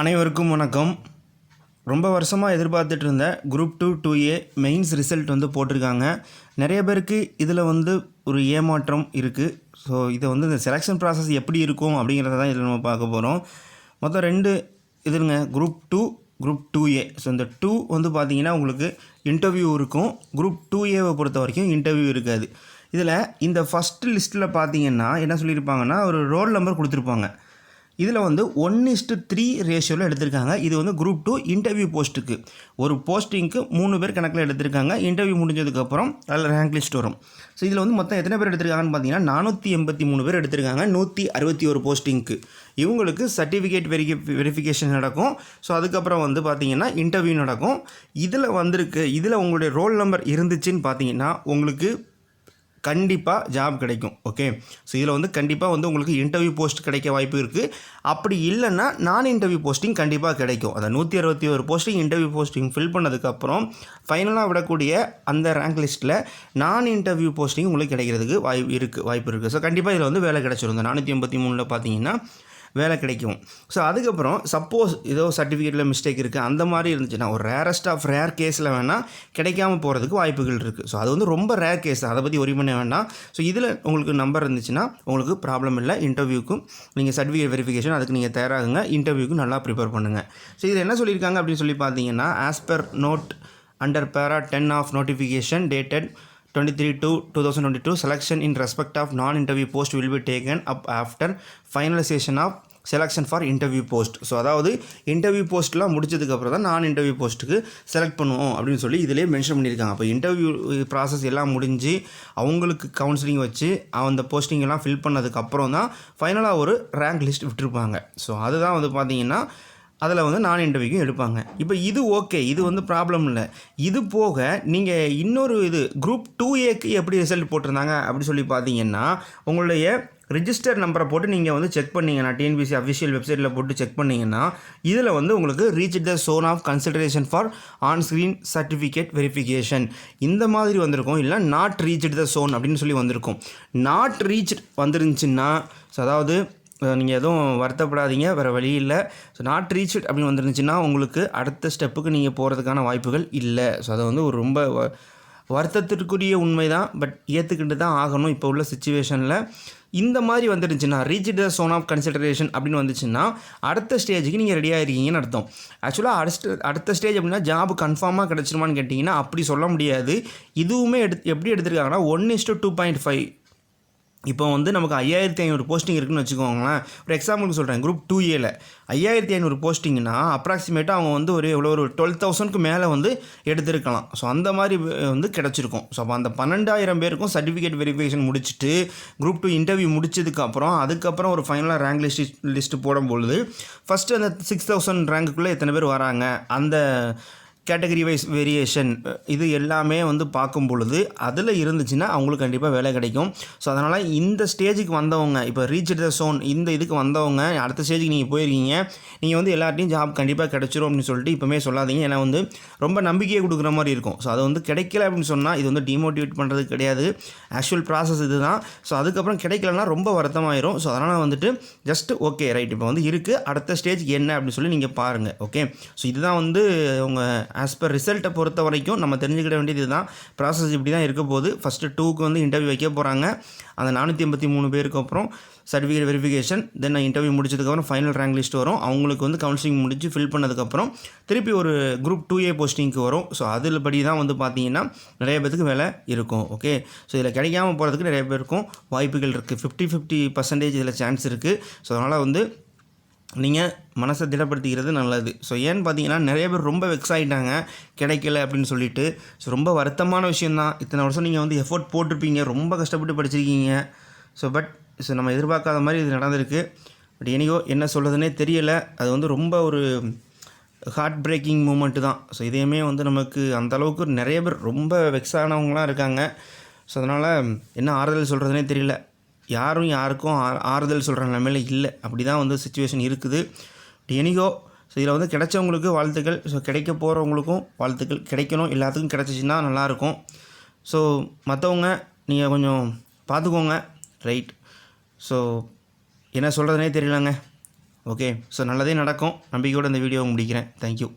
அனைவருக்கும் வணக்கம். ரொம்ப வருஷமாக எதிர்பார்த்துட்டு இருந்த group two two A mains result வந்து போட்டிருக்காங்க. நிறைய பேருக்கு இதில் வந்து ஒரு ஏமாற்றம் இருக்குது ஸோ இதை வந்து இந்த செலெக்ஷன் ப்ராசஸ் எப்படி இருக்கும் அப்படிங்கிறத தான் இதில் நம்ம பார்க்க போகிறோம் மொத்தம் ரெண்டு இதுங்க group two group two A so இந்த டூ வந்து பார்த்தீங்கன்னா உங்களுக்கு இன்டர்வியூ இருக்கும். குரூப் டூ ஏவை பொறுத்த வரைக்கும் இன்டர்வியூ இருக்காது. இதில் இந்த ஃபஸ்ட்டு லிஸ்ட்டில் பார்த்தீங்கன்னா என்ன சொல்லியிருப்பாங்கன்னா ஒரு ரோல் நம்பர் கொடுத்துருப்பாங்க. இதில் வந்து ஒன் இஸ்ட்டு த்ரீ ரேஷியோவில் எடுத்திருக்காங்க. இது வந்து குரூப் டூ இன்டர்வியூ போஸ்ட்டுக்கு ஒரு போஸ்டிங்க்கு மூணு பேர் கணக்கில் எடுத்திருக்காங்க. இன்டர்வியூ முடிஞ்சதுக்கப்புறம் அதில் ரேங்க் லிஸ்ட் வரும். ஸோ இதில் வந்து மொத்தம் எத்தனை பேர் எடுத்திருக்காங்கன்னு பார்த்தீங்கன்னா நானூற்றி எண்பத்தி மூணு பேர் எடுத்திருக்காங்க. நூற்றி அறுபத்தி ஒரு போஸ்டிங்க்கு இவங்களுக்கு சர்டிஃபிகேட் வெரிஃபி வெரிஃபிகேஷன் நடக்கும். ஸோ அதுக்கப்புறம் வந்து பார்த்தீங்கன்னா இன்டர்வியூ நடக்கும். இதில் வந்திருக்கு இதில் உங்களுடைய ரோல் நம்பர் இருந்துச்சுன்னு பார்த்தீங்கன்னா உங்களுக்கு கண்டிப்பாக ஜாப் கிடைக்கும் ஓகே ஸோ இதில் வந்து கண்டிப்பாக வந்து உங்களுக்கு இன்டர்வியூ போஸ்ட் கிடைக்க வாய்ப்பு இருக்குது அப்படி இல்லைன்னா நான் இன்டர்வியூ போஸ்டிங் கண்டிப்பாக கிடைக்கும். அந்த நூற்றி அறுபத்தி ஒரு போஸ்டிங் இன்டர்வியூ போஸ்டிங் ஃபில் பண்ணதுக்கப்புறம் ஃபைனலாக விடக்கூடிய அந்த ரேங்க் லிஸ்ட்டில் நான் இன்டர்வியூ போஸ்டிங் உங்களுக்கு கிடைக்கிறதுக்கு வாய்ப்பு இருக்குது வாய்ப்பு இருக்குது ஸோ கண்டிப்பாக இதில் வந்து வேலை கிடச்சிருந்தோம் நானூற்றி எண்பத்தி மூணில் பார்த்தீங்கன்னா வேலை கிடைக்கும். ஸோ அதுக்கப்புறம் சப்போஸ் ஏதோ சர்டிஃபிகேட்டில் மிஸ்டேக் இருக்குது அந்த மாதிரி இருந்துச்சுன்னா ஒரு ரேரஸ்ட் ஆஃப் ரேர் கேஸில் வேணால் கிடைக்காம போகிறதுக்கு வாய்ப்புகள் இருக்குது ஸோ அது வந்து ரொம்ப ரேர் கேஸ் அதை பற்றி ஒரி பண்ண வேண்டாம். ஸோ இதில் உங்களுக்கு நம்பர் இருந்துச்சுன்னா உங்களுக்கு ப்ராப்ளம் இல்லை இன்டர்வியூக்கும் நீங்கள் சர்டிஃபிகேட் வெரிஃபிகேஷன் அதுக்கு நீங்கள் தயாராகுங்க இன்டர்வியூக்கும் நல்லா ப்ரிப்பேர் பண்ணுங்கள் ஸோ இதில் என்ன சொல்லியிருக்காங்க அப்படின்னு சொல்லி பார்த்தீங்கன்னா as per note under para ten of notification dated 23 to 2022 selection in respect of non-interview post will be taken up after finalization of selection for interview post so அதாவது இன்டர்வியூ போஸ்ட்லாம் முடிச்சதுக்கப்புறம் தான் நான் இன்டர்வியூ போஸ்ட்டுக்கு செலக்ட் பண்ணுவோம் அப்படின்னு சொல்லி இதிலே மென்ஷன் பண்ணியிருக்காங்க. அப்போ இன்டர்வியூ ப்ராசஸ் எல்லாம் முடிஞ்சு அவங்களுக்கு கவுன்சிலிங் வச்சு அந்த போஸ்டிங்கெல்லாம் ஃபில் பண்ணதுக்கப்புறம் தான் ஃபைனலாக ஒரு ரேங்க் லிஸ்ட் விட்டுருப்பாங்க. ஸோ அதுதான் வந்து பார்த்திங்கன்னா அதில் வந்து நான் இன்டர்வியூக்கும் எடுப்பாங்க. இப்போ இது ஓகே இது வந்து ப்ராப்ளம் இல்லை. இது போக நீங்கள் இன்னொரு இது குரூப் டூ ஏக்கு எப்படி ரிசல்ட் போட்டிருந்தாங்க அப்படி சொல்லி பார்த்தீங்கன்னா உங்களுடைய ரிஜிஸ்டர் நம்பரை போட்டு நீங்கள் வந்து செக் பண்ணிங்கன்னா டிஎன்பிசி அஃபிஷியல் வெப்சைட்டில் போட்டு செக் பண்ணிங்கன்னா இதில் வந்து உங்களுக்கு reach the zone of consideration for on screen certificate verification இந்த மாதிரி வந்திருக்கும் இல்லை நாட் ரீச் த சோன் அப்படின்னு சொல்லி வந்திருக்கும். நாட் ரீச் வந்துருந்துச்சுன்னா அதாவது நீங்கள் எதுவும் வருத்தப்படாதீங்க வேறு வழி இல்லை. ஸோ நாட் ரீச் அப்படின்னு வந்துருந்துச்சுன்னா உங்களுக்கு அடுத்த ஸ்டெப்புக்கு நீங்கள் போகிறதுக்கான வாய்ப்புகள் இல்லை. ஸோ அதை வந்து ஒரு ரொம்ப வருத்தத்திற்குரிய உண்மை தான் பட் ஏற்றுக்கிட்டு தான் ஆகணும் இப்போ உள்ள சுச்சுவேஷனில் இந்த மாதிரி வந்துருந்துச்சுன்னா reach the zone of consideration அப்படின்னு வந்துச்சுன்னா அடுத்த ஸ்டேஜுக்கு நீங்கள் ரெடியாக இருக்கீங்கன்னு அர்த்தம். ஆக்சுவலாக அடுத்த அடுத்த ஸ்டேஜ் அப்படின்னா ஜாப் கன்ஃபார்மாக கிடச்சிருமான்னு கேட்டிங்கன்னா அப்படி சொல்ல முடியாது. இதுவுமே எடுத்து எப்படி எடுத்திருக்காங்கன்னா one is to two point five இப்போ வந்து நமக்கு ஐயாயிரத்தி ஐநூறு போஸ்டிங் இருக்குன்னு வச்சுக்கோங்களேன். ஒரு எக்ஸாம்பிளுக்கு சொல்கிறேன் குரூப் டூ ஏல ஐயாயிரத்தி ஐநூறு போஸ்டிங்னா அப்ராக்சிமேட்டாக அவங்க வந்து ஒரு எவ்வளோ ஒரு டுவெல் தௌசண்ட்க்கு மேலே வந்து எடுத்திருக்கலாம். ஸோ அந்த மாதிரி வந்து கிடச்சிருக்கும். ஸோ அப்போ அந்த பன்னெண்டாயிரம் பேருக்கும் சர்டிஃபிகேட் வெரிஃபிகேஷன் முடிச்சுட்டு குரூப் டூ இன்டர்வியூ முடிச்சதுக்கப்புறம் அதுக்கப்புறம் ஒரு ஃபைனலாக ரேங்க் லிஸ்ட் லிஸ்ட்டு போடும்பொழுது ஃபஸ்ட்டு அந்த சிக்ஸ் தௌசண்ட் ரேங்க்குள்ளே எத்தனை பேர் வராங்க? அந்த கேட்டகரி வைஸ் வேரியேஷன் இது எல்லாமே வந்து பார்க்கும் பொழுது அதில் இருந்துச்சுன்னா அவங்களுக்கு கண்டிப்பாக வேலை கிடைக்கும். ஸோ அதனால் இந்த ஸ்டேஜுக்கு வந்தவங்க இப்போ ரீச் த சோன் இந்த இதுக்கு வந்தவங்க அடுத்த ஸ்டேஜுக்கு நீங்கள் போயிருக்கீங்க நீங்கள் வந்து எல்லார்ட்டையும் ஜாப் கண்டிப்பாக கிடைச்சிரும் அப்படின்னு சொல்லிட்டு இப்போமே சொல்லாதீங்க. ஏன்னா வந்து ரொம்ப நம்பிக்கையை கொடுக்குற மாதிரி இருக்கும். ஸோ அது வந்து கிடைக்கல அப்படின்னு சொன்னால் இது வந்து டிமோட்டிவேட் பண்ணுறது கிடையாது. ஆக்சுவல் ப்ராசஸ் இது தான் ஸோ அதுக்கப்புறம் கிடைக்கலன்னா ரொம்ப வருத்தமாயிரும். ஸோ அதனால் வந்துட்டு ஜஸ்ட் ஓகே ரைட் இப்போ வந்து இருக்குது அடுத்த ஸ்டேஜ் என்ன அப்படின்னு சொல்லி நீங்கள் பாருங்கள் ஓகே ஸோ இதுதான் வந்து உங்கள் ஆஸ் பர் ரிசல்ட்டை பொறுத்த வரைக்கும் நம்ம தெரிஞ்சுக்கிட வேண்டியது இதுதான். ப்ராசஸ் இப்படி தான் இருக்க போகுது. ஃபஸ்ட்டு டூக்கு வந்து இன்டர்வியூ வைக்க போகிறாங்க அந்த நானூற்றி எண்பத்தி மூணு பேருக்கு அப்புறம் சர்டிஃபிகேட் வெரிஃபிகேஷன் தென் இன்டர்வியூ முடிச்சதுக்கப்புறம் ஃபைனல் ரேங்க் லிஸ்ட் வரும். அவங்களுக்கு வந்து கவுன்சிலிங் முடிச்சு ஃபில் பண்ணதுக்கப்புறம் திருப்பி ஒரு குரூப் டூ ஏ போஸ்டிங்க்கு வரும். ஸோ அதில் படி தான் வந்து பார்த்தீங்கன்னா நிறைய பேருக்கு வேலை இருக்கும். ஓகே ஸோ இதில் கிடைக்காம போகிறதுக்கு நிறைய பேருக்கும் வாய்ப்புகள் இருக்குது ஃபிஃப்டி ஃபிஃப்டி பர்சன்டேஜ் இதில் சான்ஸ் இருக்குது ஸோ அதனால் வந்து நீங்கள் மனசை திடப்படுத்திக்கிறது நல்லது. ஸோ ஏன்னு பார்த்தீங்கன்னா நிறைய பேர் ரொம்ப வெக்ஸ் ஆகிட்டாங்க கிடைக்கல அப்படின்னு சொல்லிட்டு ஸோ ரொம்ப வருத்தமான விஷயந்தான் இத்தனை வருஷம் நீங்கள் வந்து எஃபோர்ட் போட்டிருப்பீங்க. ரொம்ப கஷ்டப்பட்டு படிச்சிருக்கீங்க. ஸோ பட் ஸோ நம்ம எதிர்பார்க்காத மாதிரி இது நடந்திருக்கு. பட் எனியோ என்ன சொல்கிறதுனே தெரியலை. அது வந்து ரொம்ப ஒரு ஹார்ட் பிரேக்கிங் மூமெண்ட்டு தான். ஸோ இதையுமே வந்து நமக்கு அந்த அளவுக்கு நிறைய பேர் ரொம்ப வெக்ஸ் ஆனவங்களாம் இருக்காங்க. ஸோ அதனால் என்ன ஆறுதல் சொல்கிறதுனே தெரியல. யாரும் யாருக்கும் ஆ- ஆறுதல் சொல்கிற நிலைமையில இல்லை. அப்படி தான் வந்து சுச்சுவேஷன் இருக்குது. எனிகோ ஸோ இதில் வந்து கிடைச்சவங்களுக்கு வாழ்த்துக்கள். ஸோ கிடைக்க போகிறவங்களுக்கும் வாழ்த்துக்கள். கிடைக்கணும். எல்லாத்துக்கும் கிடச்சிச்சின்னா நல்லாயிருக்கும். ஸோ மற்றவங்க நீங்கள் கொஞ்சம் பார்த்துக்கோங்க ரைட் ஸோ என்ன சொல்கிறதுனே தெரியலங்க. ஓகே ஸோ நல்லதே நடக்கும். நம்பிக்கையோடு இந்த வீடியோவை முடிக்கிறேன். தேங்க்யூ